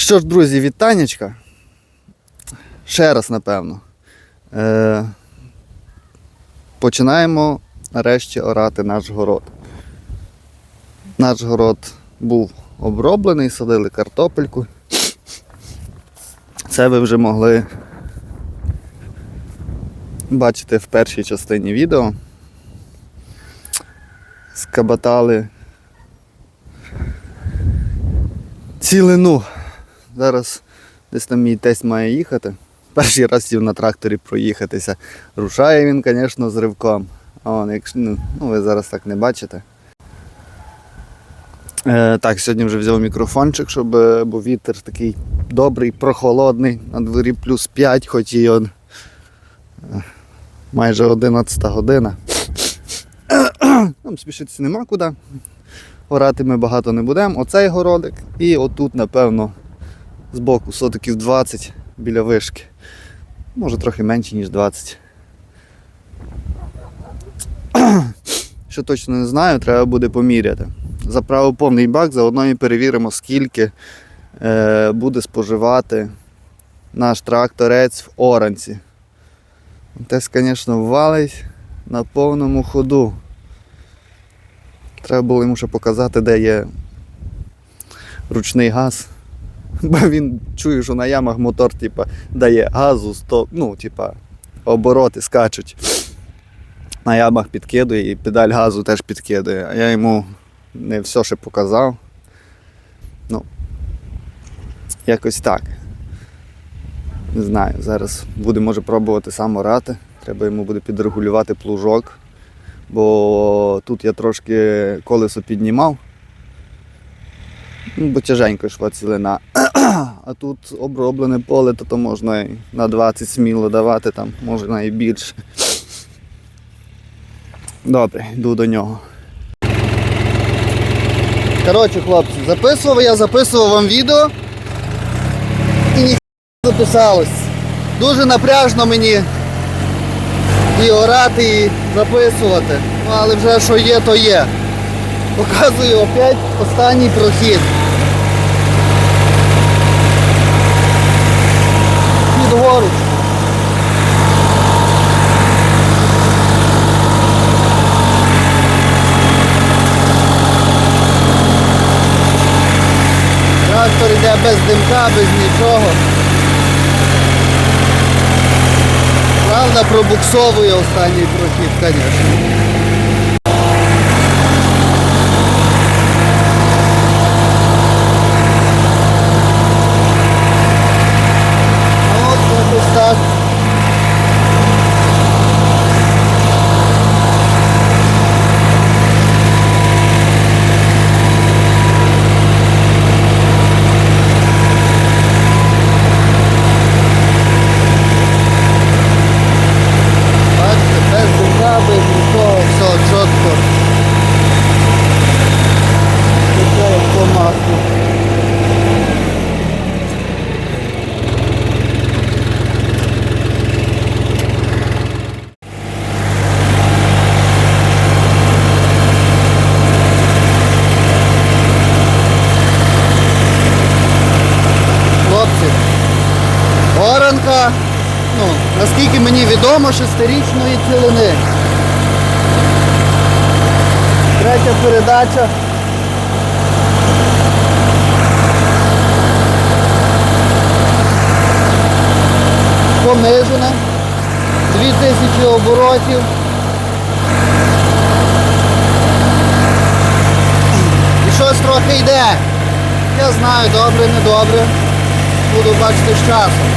Що ж, друзі, вітанечка. Ще раз, напевно. Е, починаємо нарешті орати наш город. Наш город був оброблений, садили картопельку. Це ви вже могли бачити в першій частині відео. Скабатали цілину. Зараз десь там мій тесть має їхати. Перший раз сів на тракторі проїхатися. Рушає він, звісно, з ривком. Он, якщо, ну, ну, ви зараз так не бачите. Е, так, сьогодні вже взяв мікрофончик, щоб е, був вітер такий добрий, прохолодний, на дворі плюс 5, хоч і он, е, майже 11 година. Нам спішитися нема куди. Орати ми багато не будемо. Оцей городик і отут, напевно, збоку сотиків 20 біля вишки. Може трохи менше, ніж 20. Що точно не знаю, треба буде поміряти. Заправив повний бак, заодно і перевіримо, скільки е, буде споживати наш тракторець в оранці. Тес, звісно, валить на повному ходу. Треба було йому ще показати, де є ручний газ. Бо він чує, що на ямах мотор типа, дає газу, стоп, ну, типа, обороти скачуть. На ямах підкидує і педаль газу теж підкидує. А я йому не все ще показав. Ну, якось так. Не знаю, зараз буде може пробувати сам орати. Треба йому буде підрегулювати плужок. Бо тут я трошки колесо піднімав. Ну, Бо тяженько йшла цілина. А тут оброблене поле, то, то можна і на 20 сміло давати, там можна і більше. Добре, йду до нього. Коротше, хлопці, записував я, записував вам відео і ніхто не записалось. Дуже напряжно мені і орати, і записувати. Ну, але вже що є, то є. Показую опять останній прохід. Під гору. Трактор йде без димка, без нічого. Правда, пробуксовує останній прохід, звісно. Ну, от якось так. Бачите, без димка, без нічого, все чітко. По маслу. Хлопці, оранка, ну, наскільки мені відомо, шестирічної цілини. Третя передача. Понижена. 2000 оборотів. І щось трохи йде. Я знаю, добре, не добре. Буду бачити з часом.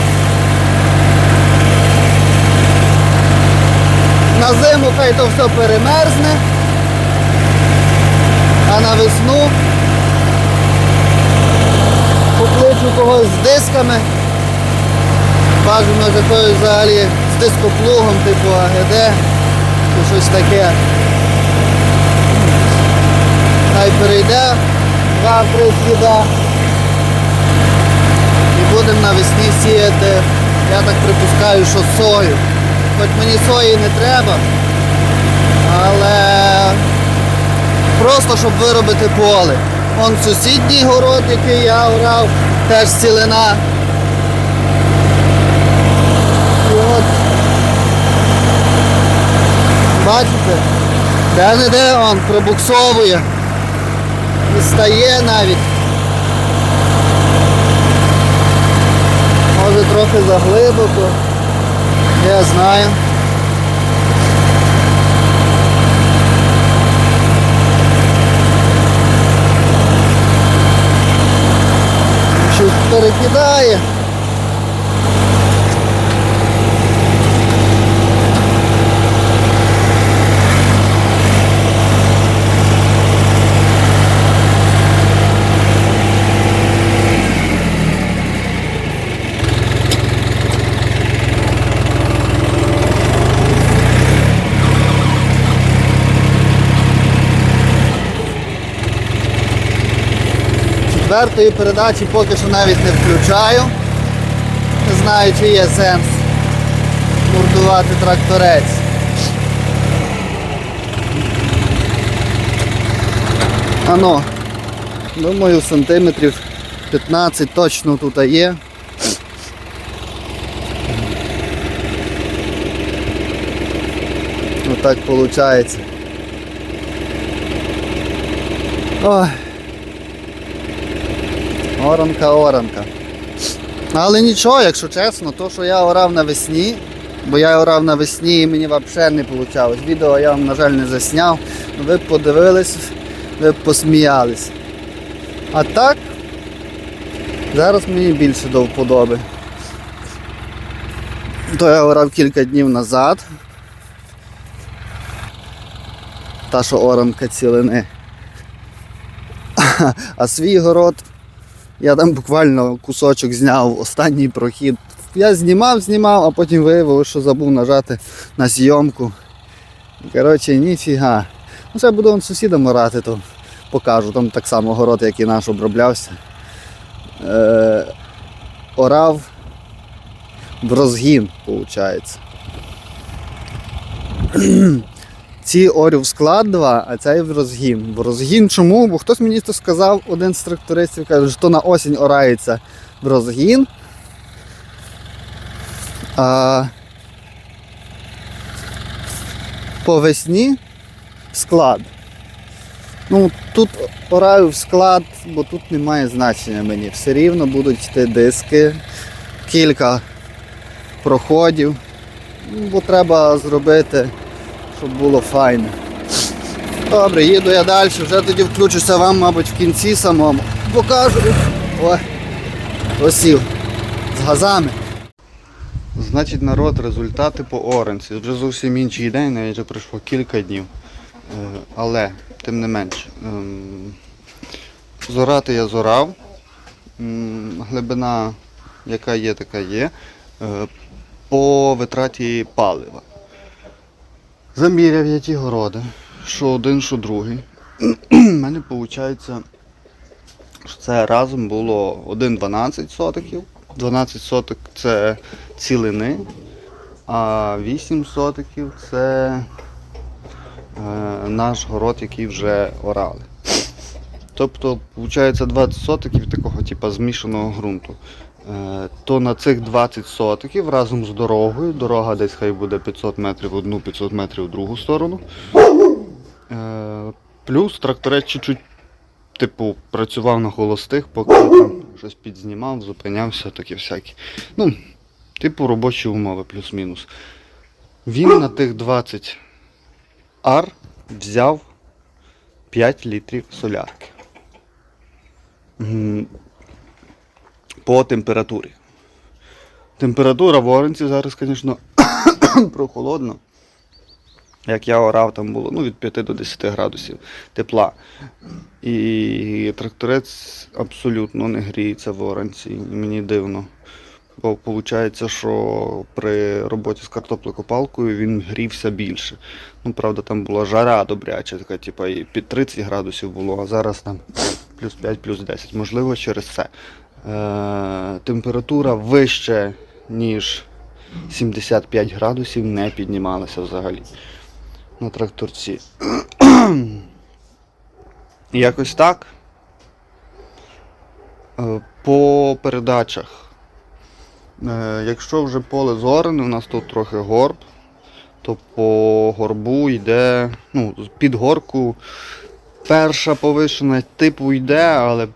На зиму хай то все перемерзне, на весну покличу когось з дисками. Бажано якоюсь взагалі з дископлугом, типу АГД, чи щось таке. Хай перейде, два-три сліда. І будемо навесні сіяти, я так припускаю, що сою. Хоч мені сої не треба, але просто щоб виробити поле. Вон сусідній город, який я орав, Теж цілина. І от. Бачите? Де не де он пробуксовує. І стає навіть. Може трохи заглибоко. Я знаю. Щось перекидає. Четвертої передачі поки що навіть не включаю. Не знаю, чи є сенс мордувати тракторець. Ано, думаю, сантиметрів 15 точно тут є. Отак виходить. Ой. Оранка, оранка. Але нічого, якщо чесно, то що я орав навесні, бо я орав навесні і мені взагалі не вийшло. Відео я вам, на жаль, не засняв. Ви б подивились, ви б посміялись. А так, зараз мені більше до вподоби. То я орав кілька днів назад. Та що оранка цілини. А свій город я там буквально кусочок зняв, останній прохід. Я знімав, знімав, а потім виявив, що забув нажати на зйомку. Коротше, ніфіга. Ну, ще буду вон сусідам орати, то покажу. Там так само город, як і наш оброблявся. Е, орав в розгін, виходить. Ці орю в склад 2, а цей в розгін. В розгін чому? Бо хтось мені то сказав, один з трактористів каже, що на осінь орається в розгін. А по весні склад. Ну, тут ораю в склад, бо тут немає значення мені. Все рівно будуть йти диски, кілька проходів. Бо треба зробити щоб було файно. Добре, їду я далі, вже тоді включуся вам, мабуть, в кінці самому. Покажу. Ой, осів. З газами. Значить, народ, результати по оранці. Вже зовсім інший день, навіть вже пройшло кілька днів. Е, Але, тим не менш, ем, зорати я зорав. Глибина, яка є, така є. Е, По витраті палива. Заміряв я ті городи, що один, що другий. У мене виходить, що це разом було 1,12 сотиків. 12 соток це цілини, а 8 сотиків це е, наш город, який вже орали. Тобто, виходить 20 сотиків такого типу, змішаного ґрунту. Е, то на цих 20 сотиків разом з дорогою, дорога десь хай буде 500 метрів в одну, 500 метрів в другу сторону. Е, Плюс тракторець чуть-чуть типу, працював на холостих, поки там щось підзнімав, зупинявся, таке всяке. Ну, типу робочі умови, плюс-мінус. Він на тих 20 ар взяв 5 літрів солярки. По температурі. Температура в Оренці зараз, звісно, прохолодна. Як я орав, там було ну, від 5 до 10 градусів тепла. І тракторець абсолютно не гріється в Оренці. Мені дивно. Бо виходить, що при роботі з картоплекопалкою він грівся більше. Ну, правда, там була жара добряча, така, типу, і під 30 градусів було, а зараз там плюс 5, плюс 10. Можливо, через це. Е, температура вище, ніж 75 градусів, не піднімалася взагалі на тракторці. Якось так. Е, По передачах. Е, якщо вже поле зорене, у нас тут трохи горб, то по горбу йде, ну, під горку перша повишена типу йде, але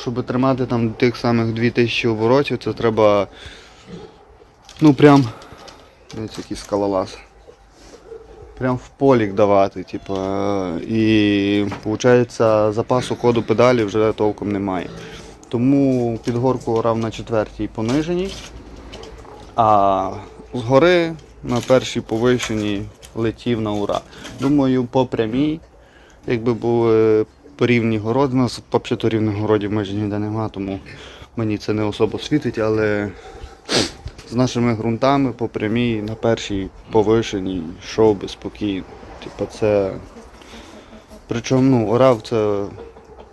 щоб тримати там тих самих 2000 оборотів, це треба. Ну прям. Дивіться, який скалолаз. Прям в полік давати, типу. І виходить, запасу коду педалі вже толком немає. Тому під горку орав на четвертій пониженій, а згори на першій повишеній летів на ура. Думаю, по прямій, якби були по рівні городи, у нас взагалі рівних городів майже ніде нема, тому мені це не особо світить, але з нашими ґрунтами по прямій на першій повишеній йшов би спокійно. Типа це. Причому ну, орав це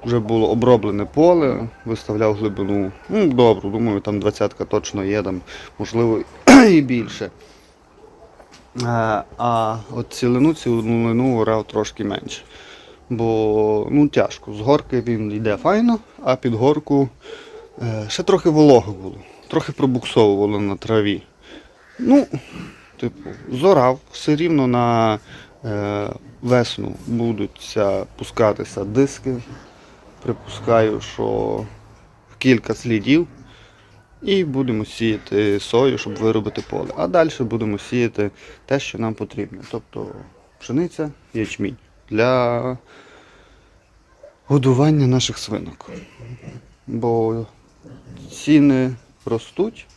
вже було оброблене поле, виставляв глибину. Ну, добру, думаю, там двадцятка точно є, там, можливо, і більше. А, а от цілину, цілину орав трошки менше. Бо ну, тяжко. З горки він йде файно, а під горку е, ще трохи волого було, трохи пробуксовувало на траві. Ну, типу, зорав, все рівно на е, весну будуть пускатися диски. Припускаю, що кілька слідів. І будемо сіяти сою, щоб виробити поле. А далі будемо сіяти те, що нам потрібно. Тобто пшениця, ячмінь для годування наших свинок. Бо ціни ростуть,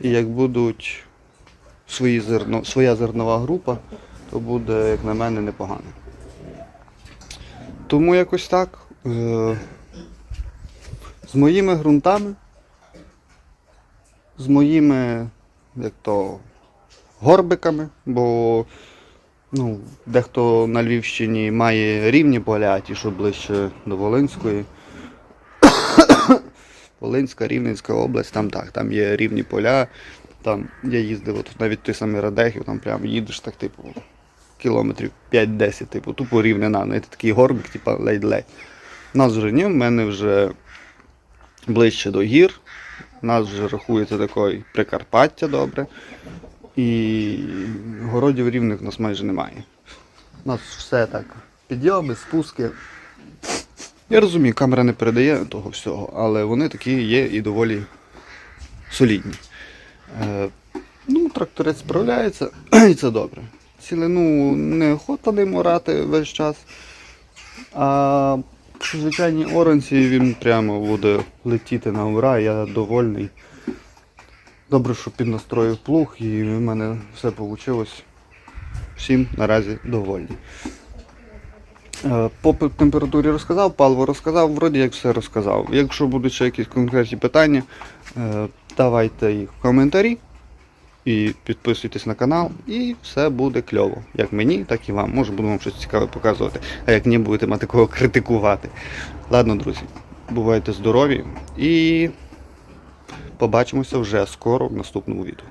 і як будуть свої зерно, своя зернова група, то буде, як на мене, непогано. Тому якось так. Е- з моїми ґрунтами, з моїми як то, горбиками, бо ну, дехто на Львівщині має рівні поля, а ті, що ближче до Волинської. Волинська, Рівненська область, там так, там є рівні поля. Там я їздив, от навіть той самий Радехів, там прям їдеш так, типу, кілометрів 5-10, типу, тупо рівнина, знаєте, такий горбик, типу, ледь-ледь. Нас вже ні, в мене вже ближче до гір. Нас вже рахується такий Прикарпаття добре. І городів рівних у нас майже немає. У нас все так. Підйоми, спуски. Я розумію, камера не передає того всього, але вони такі є і доволі солідні. Е, ну, тракторець справляється, і це добре. Цілину неохота ним орати весь час. А при звичайній оранці він прямо буде летіти на ура, я довольний. Добре, що піднастроїв плуг і в мене все вийшло. Всім наразі довольний. Е, По температурі розказав, паливо розказав, вроді як все розказав. Якщо будуть ще якісь конкретні питання, е, давайте їх в коментарі і підписуйтесь на канал, і все буде кльово. Як мені, так і вам. Може буду вам щось цікаве показувати, а як ні, будете мати кого критикувати. Ладно, друзі, бувайте здорові і побачимося вже скоро в наступному відео.